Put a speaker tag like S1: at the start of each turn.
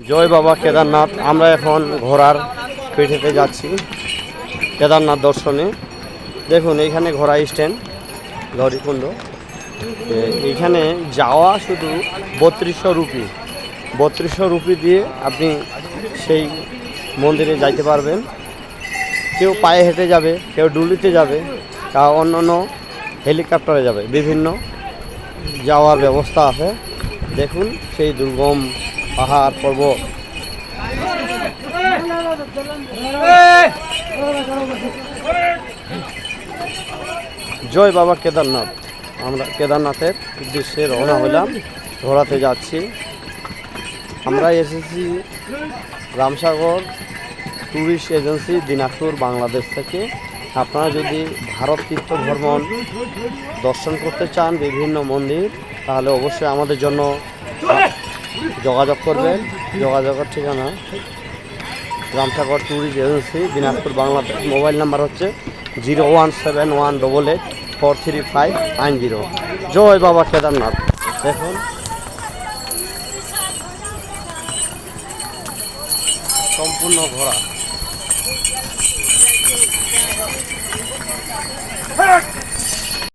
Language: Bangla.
S1: জয় বাবা কেদারনাথ আমরা এখন ঘোড়ার পিঠেতে যাচ্ছি কেদারনাথ দর্শনে। দেখুন এইখানে ঘোড়া স্ট্যান্ড গৌরীকুণ্ড এ, এইখানে যাওয়া শুধু বত্রিশশো রুপি। বত্রিশশো রুপি দিয়ে আপনি সেই মন্দিরে যাইতে পারবেন। কেউ পায়ে হেঁটে যাবে কেউ ডুলিতে যাবে কেউ অন্য অন্য হেলিকপ্টারে যাবে। বিভিন্ন যাওয়ার ব্যবস্থা আছে। দেখুন সেই দুর্গম পাহাড় পর্বত জয় বাবা কেদারনাথ। আমরা কেদারনাথের উদ্দেশ্যে রওনা হলাম, ঘোরাতে যাচ্ছি। আমরা এসেছি রামসাগর ট্যুরিস্ট এজেন্সি, দিনাজপুর, বাংলাদেশ থেকে। আপনারা যদি ভারত তীর্থ ভ্রমণ দর্শন করতে চান বিভিন্ন মন্দির, তাহলে অবশ্যই আমাদের জন্য যোগাযোগ করবেন। যোগাযোগের ঠিকানা Ramsagar tourist agency, Dinajpur, Bangladesh. Mobile number হচ্ছে zero one seven one double eight four three five nine zero. জয় বাবা কেদারনাথ। দেখুন। সম্পূর্ণ ঘোরা